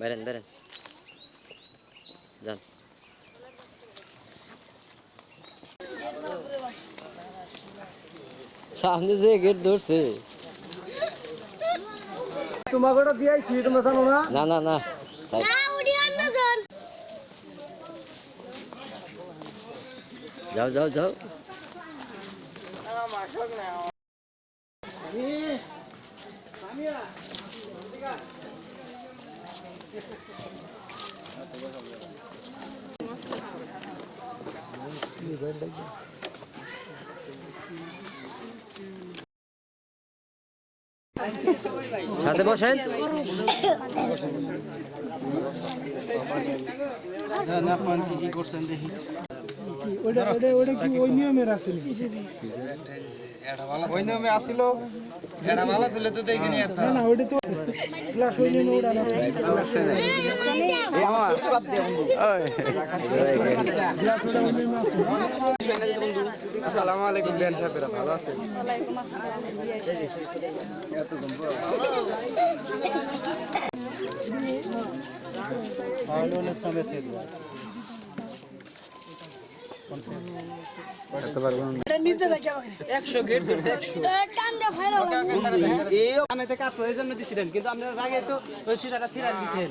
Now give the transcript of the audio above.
বেরেন বেরেন যান। সামনে যে গেট ধরছে। তোমাকে ওটা দিয়েছি তোমরা জানো না? না না না। না যাও যাও যাও। সাথে বসেন। আপনার কি কি করছেন দেখি। ওটা ওটা ওটা কি ওই নিয়মের আছে ওই নামে আসিল এটা ভালো ছিল তো দেখি নি না না ওটা তো ক্লাস ওই নিয়মে ওটা না। আসসালামু আলাইকুম বেন সাহেবেরা ভালো আছেন টান দে ভাইরা এই কিন্তু আপনারা আগে তো ওই সিটাটা দিছেন